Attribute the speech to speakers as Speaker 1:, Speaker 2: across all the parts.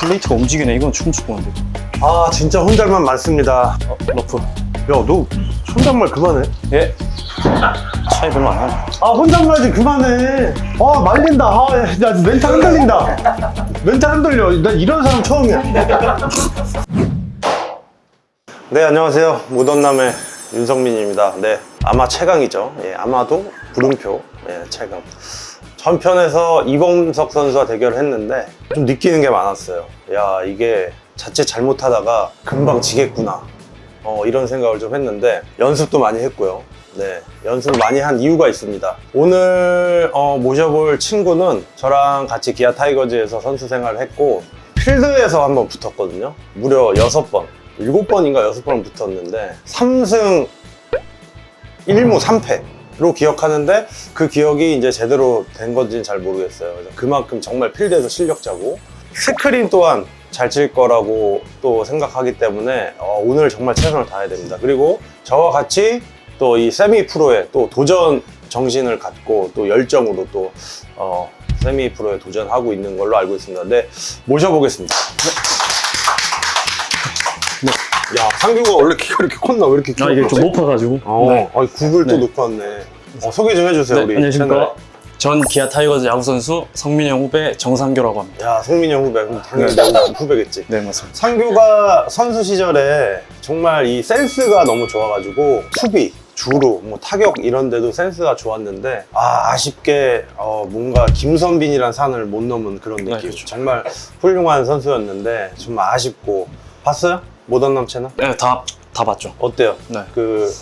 Speaker 1: 플레이트가 움직이네. 이건 춤추고 온데.
Speaker 2: 아 진짜 혼잘만 많습니다.
Speaker 1: 어, 러프.
Speaker 2: 야너 혼잣말 그만해.
Speaker 1: 예. 차이 별로 안 나네.
Speaker 2: 아 혼잣말 좀 그만해. 아 말린다. 아, 야, 멘탈 흔들린다. 멘탈 흔들려. 나 이런 사람 처음이야. 네 안녕하세요. 무던남의 윤성민입니다. 네 아마 최강이죠. 예, 아마도 물음표. 예, 최강 전편에서 이범석 선수와 대결을 했는데 좀 느끼는 게 많았어요 야 이게 자칫 잘못하다가 금방 지겠구나 어, 이런 생각을 좀 했는데 연습도 많이 했고요. 네, 연습을 많이 한 이유가 있습니다. 오늘 어, 모셔볼 친구는 저랑 같이 기아 타이거즈에서 선수 생활을 했고 필드에서 한번 붙었거든요. 무려 6번, 7번인가 6번 붙었는데 3승 1무 3패 로 기억하는데 그 기억이 이제 제대로 된 건지는 잘 모르겠어요. 그만큼 정말 필드에서 실력자고 스크린 또한 잘 칠 거라고 또 생각하기 때문에 어, 오늘 정말 최선을 다해야 됩니다. 그리고 저와 같이 또 이 세미 프로에 또 도전 정신을 갖고 또 열정으로 또 어, 세미 프로에 도전하고 있는 걸로 알고 있습니다. 네, 모셔보겠습니다. 네. 야, 상규가 원래 키가 이렇게 컸나? 왜 이렇게 키가
Speaker 1: 아, 이게 좀? 높아가지고.
Speaker 2: 어,
Speaker 1: 네.
Speaker 2: 아니, 구글 또
Speaker 1: 네.
Speaker 2: 놓고 왔네. 어, 소개 좀 해주세요,
Speaker 1: 네,
Speaker 2: 우리
Speaker 1: 안녕하십니까. 전 기아 타이거즈 야구 선수 성민영 후배 정상교라고 합니다.
Speaker 2: 야, 성민이 형 후배. 그럼 당연히 내 후배겠지.
Speaker 1: 네, 맞습니다.
Speaker 2: 상규가 선수 시절에 정말 이 센스가 너무 좋아가지고 수비, 주루, 뭐 타격 이런 데도 센스가 좋았는데 아, 아쉽게 어, 뭔가 김선빈이란 산을 못 넘은 그런 느낌.
Speaker 1: 네, 그렇죠.
Speaker 2: 정말 훌륭한 선수였는데 좀 아쉽고 봤어요? 모던남 채널?
Speaker 1: 네, 다, 다 봤죠.
Speaker 2: 어때요?
Speaker 1: 네.
Speaker 2: 그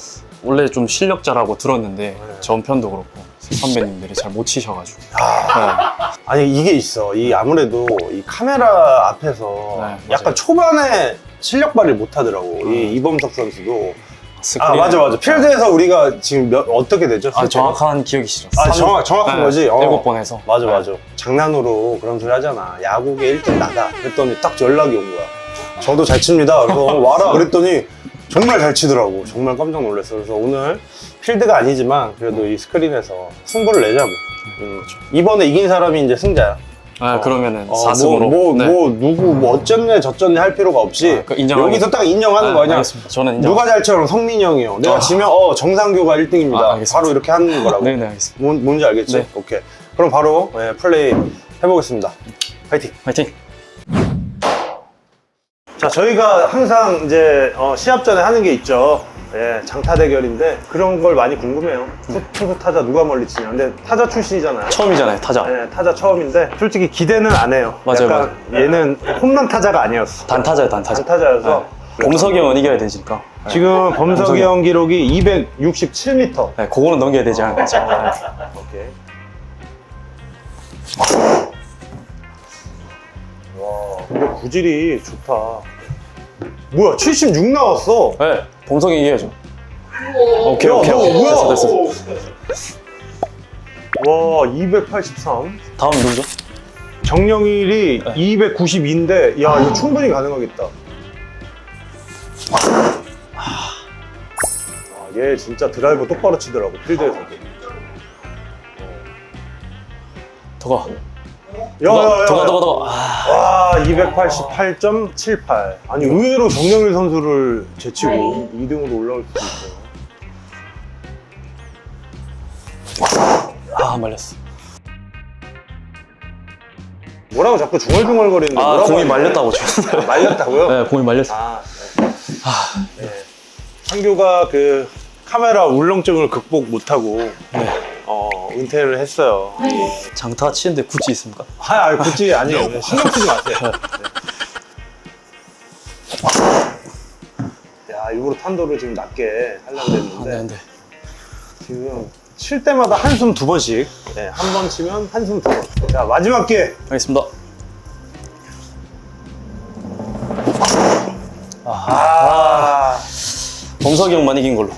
Speaker 1: 원래 좀 실력자라고 들었는데,
Speaker 2: 네.
Speaker 1: 전편도 그렇고, 선배님들이 잘 못 치셔가지고.
Speaker 2: 아, 아니 이게 있어. 이 아무래도 이 카메라 앞에서
Speaker 1: 네, 맞아요.
Speaker 2: 약간 초반에 실력 발휘 못 하더라고.
Speaker 1: 음.
Speaker 2: 이 이범석 선수도.
Speaker 1: 스크린.
Speaker 2: 아 맞아 맞아. 필드에서 우리가 지금 몇, 어떻게 되죠?
Speaker 1: 아? 정확한 기억이시죠?
Speaker 2: 아,
Speaker 1: 삼-
Speaker 2: 정확- 정확한
Speaker 1: 네,
Speaker 2: 거지? 어.
Speaker 1: 일곱 번 해서.
Speaker 2: 맞아
Speaker 1: 네.
Speaker 2: 맞아. 장난으로 그런 소리 하잖아. 야구계 1등 나가. 그랬더니 딱 연락이 온 거야. 저도 잘 칩니다. 그래서 와라 그랬더니 정말 잘 치더라고. 정말 깜짝 놀랐어. 그래서 오늘 필드가 아니지만 그래도 이 스크린에서 승부를 내자고. 음. 이번에 이긴 사람이 이제 승자야.
Speaker 1: 아, 그러면은
Speaker 2: 어,
Speaker 1: 4승으로.
Speaker 2: 뭐, 뭐,
Speaker 1: 네.
Speaker 2: 뭐 누구 뭐 어쨌네 저쨌네 할 필요가 없이
Speaker 1: 아, 그.
Speaker 2: 여기서 딱 인정하는
Speaker 1: 아,
Speaker 2: 거 아니야.
Speaker 1: 알겠습니다. 저는 인정.
Speaker 2: 누가 잘 쳐요? 성민이 형이요. 내가
Speaker 1: 아.
Speaker 2: 지면 어 정상교가 1등입니다.
Speaker 1: 아, 알겠습니다.
Speaker 2: 바로 이렇게 하는 거라고.
Speaker 1: 네, 네, 알겠습니다.
Speaker 2: 뭔, 뭔지 알겠지?
Speaker 1: 네.
Speaker 2: 오케이. 그럼 바로 예, 플레이 해보겠습니다. 파이팅.
Speaker 1: 화이팅!
Speaker 2: 자, 저희가 항상 이제 어, 시합 전에 하는 게 있죠. 예, 장타 대결인데 그런 걸 많이 궁금해요. 투, 투수 타자 누가 멀리 치냐. 근데 타자 출신이잖아요.
Speaker 1: 처음이잖아요, 타자.
Speaker 2: 예, 타자 처음인데 솔직히 기대는 안 해요.
Speaker 1: 맞아요,
Speaker 2: 약간 얘는 홈런 타자가 아니었어.
Speaker 1: 단타자요, 단타자.
Speaker 2: 단타자여서
Speaker 1: 범석이 형은 이겨야 되니까.
Speaker 2: 지금 범석이
Speaker 1: 범석이
Speaker 2: 형 기록이 267m.
Speaker 1: 네, 그거는 넘겨야 되지 않을까.
Speaker 2: 오케이. 와, 근데 구질이 좋다. 뭐야, 76 나왔어.
Speaker 1: 네, 범석이 이겨야죠. 오케이,
Speaker 2: 야,
Speaker 1: 오케이,
Speaker 2: 너
Speaker 1: 오케이.
Speaker 2: 뭐야?
Speaker 1: 됐어, 됐어.
Speaker 2: 와, 283.
Speaker 1: 다음 누구죠?
Speaker 2: 정영일이
Speaker 1: 네.
Speaker 2: 292인데, 야, 이거 충분히 가능하겠다. 아, 얘 진짜 드라이버 똑바로 치더라고, 필드에서도.
Speaker 1: 더 가.
Speaker 2: 야, 야, 야,
Speaker 1: 더 가,
Speaker 2: 야.
Speaker 1: 더 가, 더 가. 아,
Speaker 2: 와, 288.78. 아니, 의외로 정영일 선수를 제치고 2등으로 올라올 수도 있어요.
Speaker 1: 아, 말렸어.
Speaker 2: 뭐라고 자꾸 중얼중얼거리는데
Speaker 1: 아,
Speaker 2: 뭐라고
Speaker 1: 공이
Speaker 2: 하냐?
Speaker 1: 말렸다고 저.
Speaker 2: 말렸다고요?
Speaker 1: 네, 공이 말렸어.
Speaker 2: 아, 네. 네. 상규가 그 카메라 울렁증을 극복 못하고 어, 은퇴를 했어요.
Speaker 1: 장타 치는데 굳이 있습니까?
Speaker 2: 아, 아 굳이 아니에요. 신경 쓰지 마세요. 네. 야, 일부러 탄도를 지금 낮게 하려고
Speaker 1: 안 돼,
Speaker 2: 했는데
Speaker 1: 안 돼.
Speaker 2: 지금 칠 때마다 한숨 두 번씩. 네, 한 번 치면 한숨 두 번. 자, 마지막 기회.
Speaker 1: 알겠습니다.
Speaker 2: 아,
Speaker 1: 범석이 형만 이긴 걸로.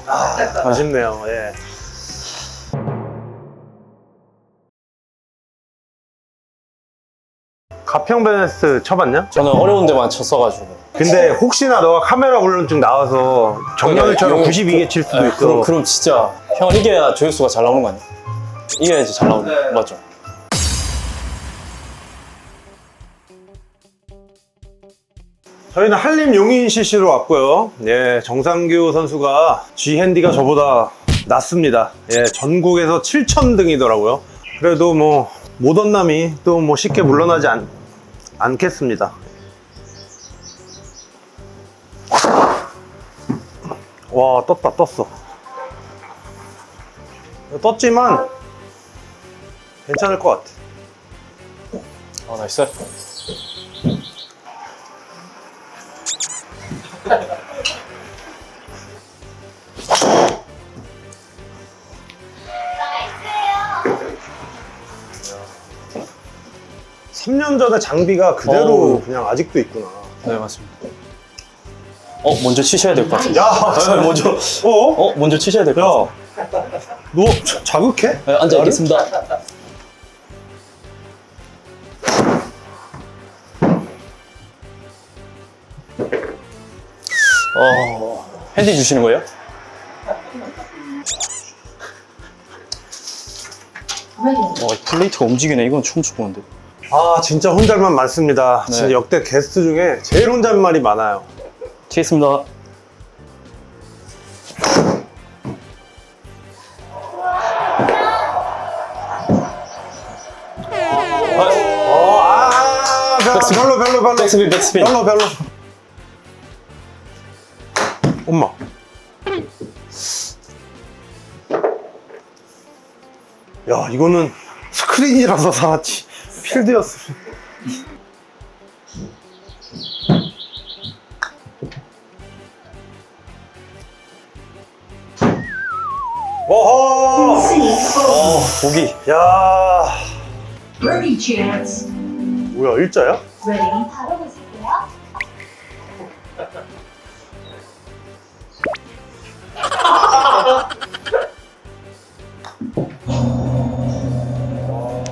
Speaker 2: 아쉽네요. 예. 가평 베네스 쳐봤냐?
Speaker 1: 저는 어려운 데만 쳤어가지고.
Speaker 2: 근데 혹시나 너가 카메라 울렁증 나와서 정렬처럼
Speaker 1: 용-
Speaker 2: 92개 칠 수도
Speaker 1: 네,
Speaker 2: 있어.
Speaker 1: 그럼, 그럼 진짜 형 이겨야 조회수가 잘 나오는 거 아니야? 이겨야지 잘 나오는 거 맞죠?
Speaker 2: 저희는 한림 용인 CC로 왔고요. 예, 정상규 선수가 G 핸디가 저보다 낫습니다. 예, 전국에서 7,000등이더라고요. 그래도 뭐 모던남이 또 뭐 쉽게 물러나지 않, 않겠습니다. 와, 떴다, 떴어. 떴지만 괜찮을 것 같아.
Speaker 1: 아, 나이스.
Speaker 2: 삼년 전에 장비가 그대로
Speaker 1: 어우.
Speaker 2: 그냥 아직도 있구나.
Speaker 1: 네, 맞습니다. 어, 먼저 치셔야 될 것 같은데.
Speaker 2: 야,
Speaker 1: 아, 먼저.
Speaker 2: 어?
Speaker 1: 어, 먼저 치셔야 될 것 같아요.
Speaker 2: 야, 너 자- 자극해?
Speaker 1: 네, 앉아 있겠습니다. 어, 핸디 주시는 거예요? 어, 이 플레이트가 움직이네. 이건 처음 쳐보는데.
Speaker 2: 아, 진짜 혼잣말 많습니다.
Speaker 1: 네.
Speaker 2: 진짜 역대 게스트 중에 제일 혼잣말이 많아요.
Speaker 1: 치겠습니다. 아,
Speaker 2: 어, 아, 별로,
Speaker 1: 백스핀.
Speaker 2: 별로, 별로, 별로.
Speaker 1: 백스핀, 백스핀.
Speaker 2: 별로, 별로. 엄마. 야, 이거는 스크린이라서 사왔지. 필드였어. 오호!
Speaker 1: 어, 보기.
Speaker 2: 야,
Speaker 3: Birdie chance.
Speaker 2: 뭐야, 일자야?
Speaker 3: Ready?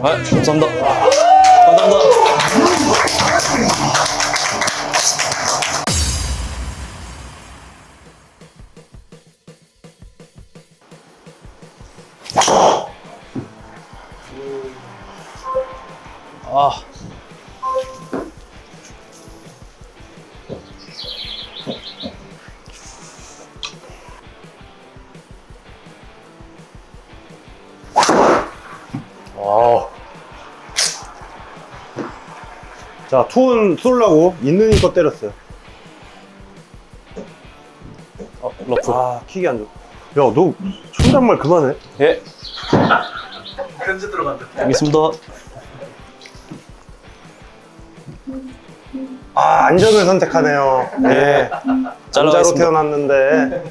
Speaker 1: 감사합니다. 감사합니다.
Speaker 2: 자, 투혼 쏠라고 있는 힘껏 때렸어요.
Speaker 1: 어, 러프.
Speaker 2: 아, 킥이 안 좋아. 야, 너 천장말 그만해.
Speaker 1: 예. 알겠습니다.
Speaker 2: 아, 안전을 선택하네요. 예. 남자로
Speaker 1: 잘라가겠습니다.
Speaker 2: 태어났는데.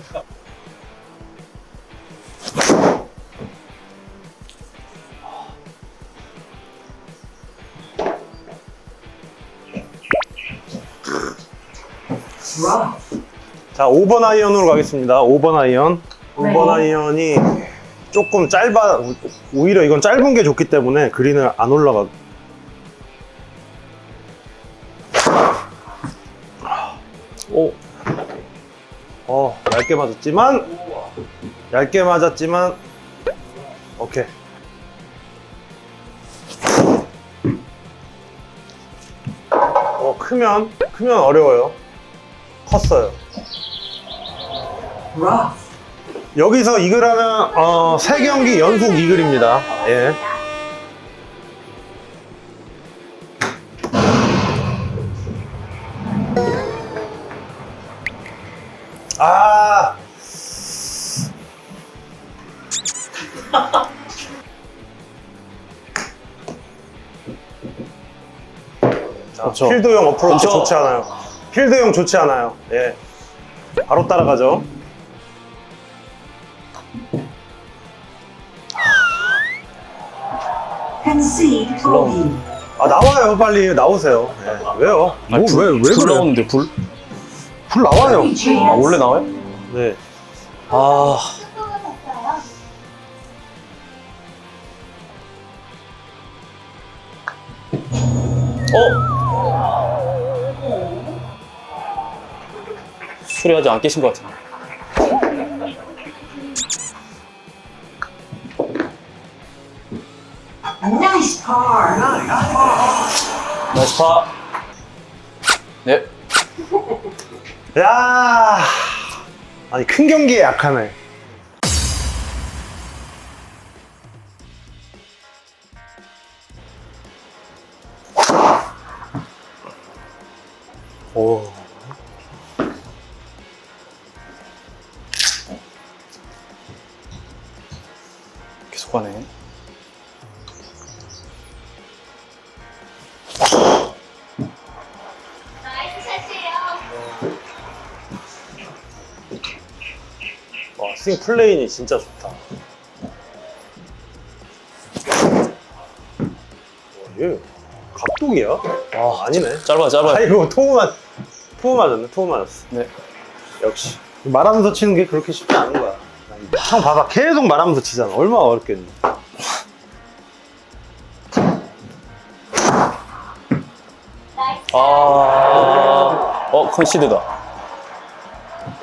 Speaker 2: 자, 5번 아이언으로 가겠습니다. 5번 아이언. 5번 아이언이 조금 짧아, 오히려 이건 짧은 게 좋기 때문에 그린을 안 올라가.
Speaker 1: 오,
Speaker 2: 어, 얇게 맞았지만, 얇게 맞았지만, 오케이. 어, 크면, 크면 어려워요. 컸어요.
Speaker 3: Rough.
Speaker 2: 여기서 이글하면, 어, 3경기 연속 이글입니다. 예. 아,
Speaker 1: 그렇죠.
Speaker 2: 필드용 어프로치
Speaker 1: 그렇죠.
Speaker 2: 좋지 않아요. 필드용 좋지 않아요. 예. 바로 따라가죠. 아, 나와요. 빨리 나오세요. 예. 왜요? 뭐,
Speaker 1: 아니, 불,
Speaker 2: 왜, 왜
Speaker 1: 불
Speaker 2: 그래요?
Speaker 1: 나오는데 불?
Speaker 2: 불 나와요.
Speaker 1: 아, 원래 나와요?
Speaker 2: 네.
Speaker 1: 아.
Speaker 4: 어?
Speaker 1: 수리하지 않 계신 것 같은데.
Speaker 3: Nice par.
Speaker 1: 나이스 파. 네.
Speaker 2: 야 아니 큰 경기에 약하네. 와 스윙 플레인이 진짜 좋다. 와, 얘 각도기야? 아 아니네.
Speaker 1: 짧아, 짧아.
Speaker 2: 아이고 토우 맞 토우 맞았네. 토우 맞았어.
Speaker 1: 네.
Speaker 2: 역시 말하면서 치는 게 그렇게 쉽지 않은 거야. 형 봐봐 계속 말하면서 치잖아. 얼마나 어렵겠니?
Speaker 1: 아. 어, 컨시드다.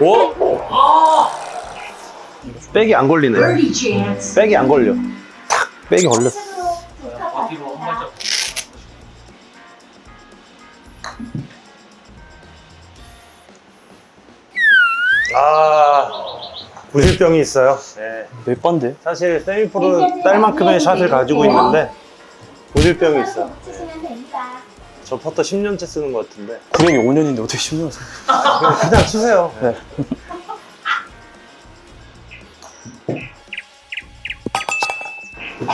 Speaker 1: 오!
Speaker 2: 백이 안 걸리네. 백이 안 걸려. 탁 백이 걸렸어.
Speaker 4: 스스로 좋다고 왔습니다.
Speaker 2: 아 부실병이 있어요. 네.
Speaker 1: 몇 번데?
Speaker 2: 사실 세미프로 딸만큼의 샷을 가지고 있는데 부실병이 있어.
Speaker 4: 치시면 됩니다.
Speaker 2: 저 퍼터 10년째 쓰는 것 같은데
Speaker 1: 구력이 5년인데 어떻게 10년을 써?
Speaker 2: 그냥, 그냥 치세요.
Speaker 1: 네.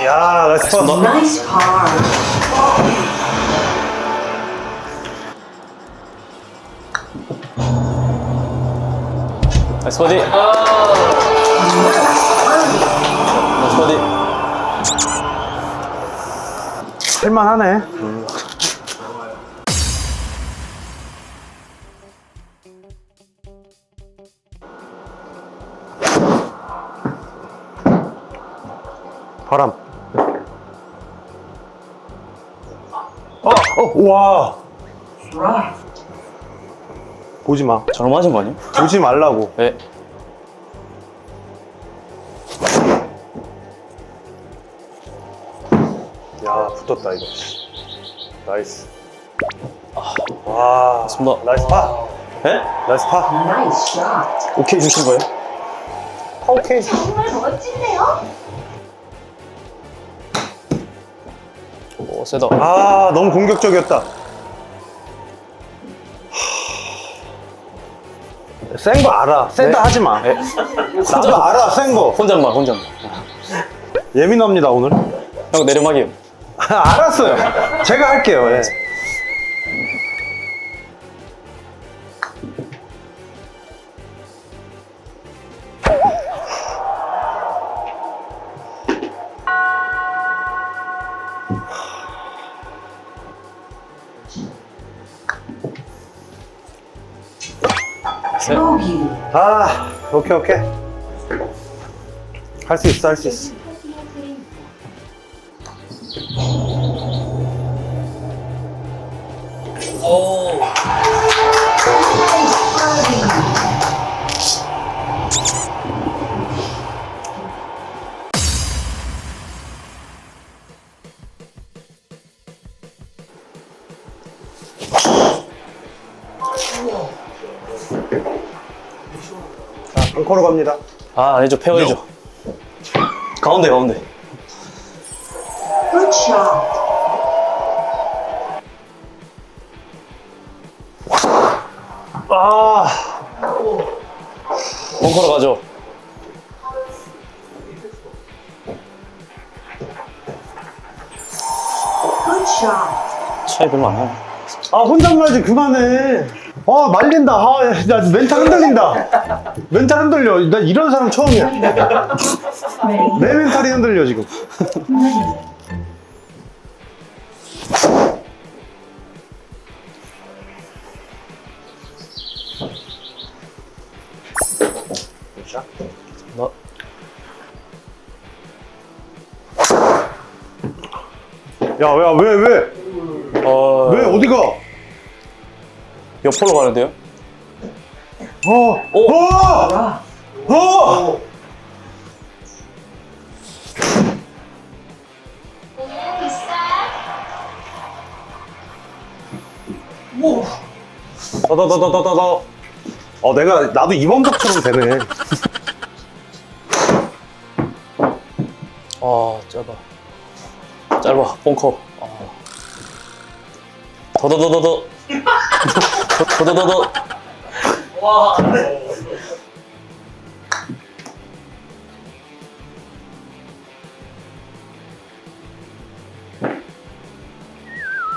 Speaker 2: 야 나이스 퍼.
Speaker 3: Nice par.
Speaker 1: 나이스 버디. 나이스 버디.
Speaker 2: 할만하네. 바람. 어, 어, 와. 보지 마.
Speaker 1: 잘못 맞은 거 아니야?
Speaker 2: 보지 말라고.
Speaker 1: 네.
Speaker 2: 야, 붙었다, 이거. 나이스. 와.
Speaker 1: 맞습니다.
Speaker 2: 나이스 파.
Speaker 1: 네?
Speaker 2: 나이스 파.
Speaker 3: Nice shot.
Speaker 1: 오케이 주신 거예요?
Speaker 2: 오케이.
Speaker 4: 정말 멋진데요?
Speaker 1: 오, 세다.
Speaker 2: 아, 너무 공격적이었다. 센 거 알아. 센다
Speaker 1: 네.
Speaker 2: 하지 마.
Speaker 1: 네.
Speaker 2: 나도 알아, 센 거.
Speaker 1: 혼잣말, 혼잣말.
Speaker 2: 예민합니다, 오늘.
Speaker 1: 형 내려막이요.
Speaker 2: 알았어요. 제가 할게요. 예.
Speaker 3: Bogey.
Speaker 2: 아, 오케이, 오케이. 할 수 있어, 할 수 있어. 자, 벙커로 갑니다.
Speaker 1: 아, 아니죠. 페어이죠. 가운데, 가운데.
Speaker 3: Good shot.
Speaker 2: 아,
Speaker 1: 벙커로 가죠.
Speaker 3: Good shot.
Speaker 1: 차이 별로 안 나요.
Speaker 2: 아, 혼잣말 좀 그만해. 아, 말린다. 아, 야, 나 멘탈 흔들린다. 멘탈 흔들려. 나 이런 사람 처음이야.
Speaker 3: Ready.
Speaker 2: 내 멘탈이 흔들려, 지금. 야, 야, 왜, 왜?
Speaker 1: 어,
Speaker 2: 왜, 어디가?
Speaker 1: 옆으로 가는데요?
Speaker 2: 어,
Speaker 1: 오!
Speaker 2: 어!
Speaker 3: Rough.
Speaker 2: 어!
Speaker 4: 오늘 비싸.
Speaker 2: 더더더더더더. 어, 내가, 나도 이범석처럼 되네.
Speaker 1: 아 짧아 짧아 벙커 아. 더더더더더 더더더더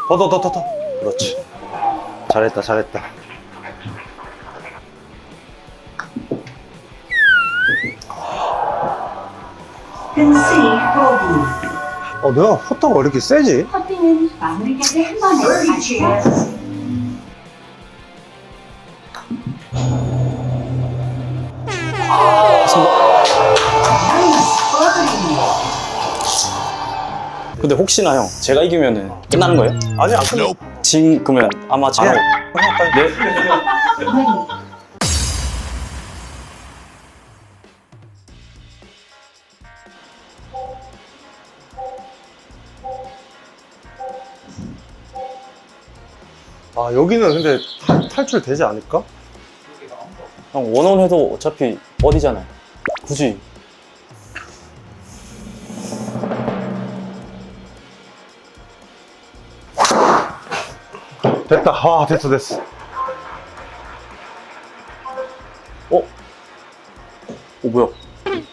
Speaker 2: 더더더더더. 그렇지. 잘했다, 잘했다. 어, 내가 포터가 왜 이렇게 세지?
Speaker 4: 커피는 마무리까지 한 번에 다시
Speaker 1: 근데 혹시나 형 제가 이기면은 끝나는 거예요?
Speaker 2: 아니, 안 끝나.
Speaker 1: 진 그러면 아마 잘하고 네?
Speaker 2: 아, 여기는 근데 탈, 탈출 되지 않을까?
Speaker 1: 형 원원 해도 어차피 어디잖아요 굳이
Speaker 2: 됐다. 아, 됐어, 됐어.
Speaker 1: 어? 오 뭐야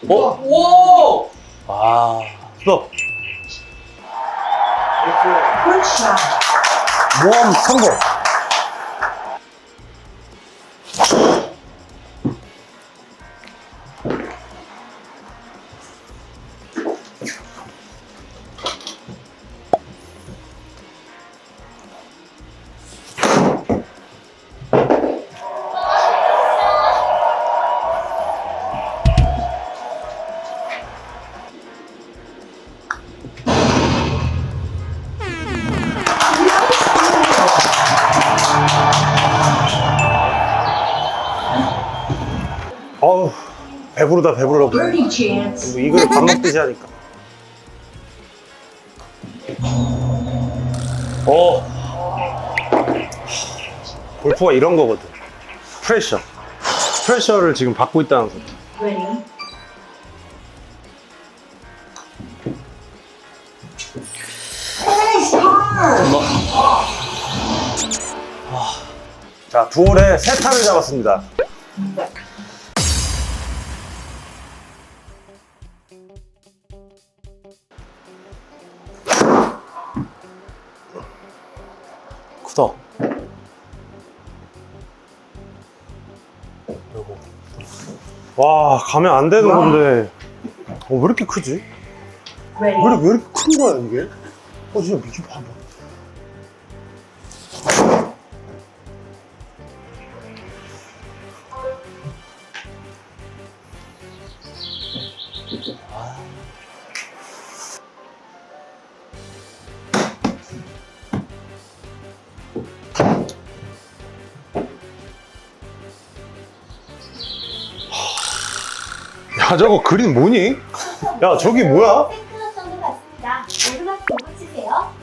Speaker 1: 어? 오! 아
Speaker 2: 스톱.
Speaker 3: Shot.
Speaker 2: 모험 성공. 배부르다,
Speaker 3: chance.
Speaker 2: 이걸 밥 먹듯이 하니까. 어. 골프가 이런 거거든. 프레셔. 프레셔를 지금 받고 있다는 소리. 자, 두 홀에 세 타를 잡았습니다.
Speaker 1: 크다
Speaker 2: 와, 가면 안 되는 건데. 어, 왜 이렇게 크지? 왜. 이렇게, 왜 이렇게 큰 거야, 이게? 어, 진짜 미친 봐봐. 야, 저거 그림 뭐니? 야, 저기 뭐야?
Speaker 4: 탱크업 정도 같습니다. 오르막 보고 치세요.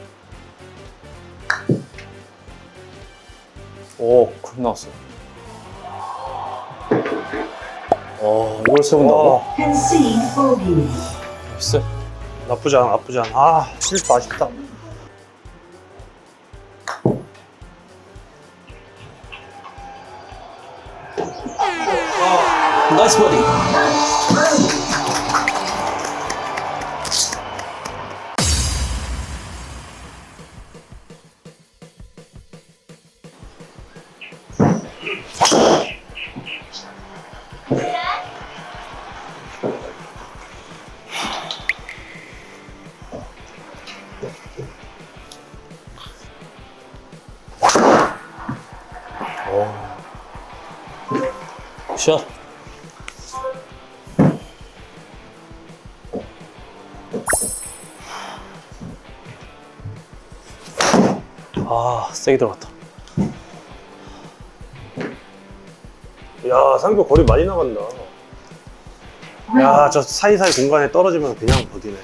Speaker 1: 오 큰일 났어 어 이걸 세운다고?
Speaker 2: 와,
Speaker 3: Concede bogey.
Speaker 1: 나이스
Speaker 2: 나쁘지 않아, 나쁘지 않아. 아, 실수 아쉽다.
Speaker 1: 나이스 버디 샷 아, 세게 들어갔다.
Speaker 2: 야, 상표 거리 많이 나간다. 야, 저 사이사이 공간에 떨어지면 그냥 버디네.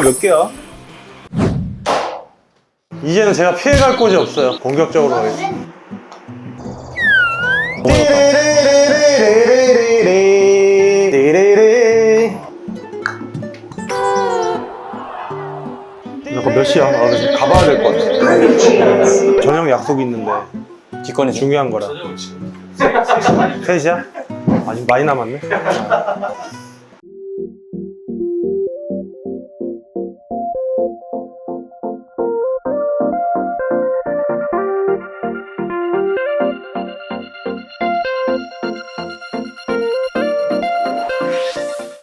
Speaker 2: 거리가 몇 개야? 이제는 제가 피해갈 곳이 없어요. 공격적으로 가겠습니다. 이거 몇 시야? 아, 나 가봐야 될 것 같아. 저녁 약속이 있는데
Speaker 1: 기권이죠.
Speaker 2: 중요한 거라. 셋이야? 아직 많이 남았네.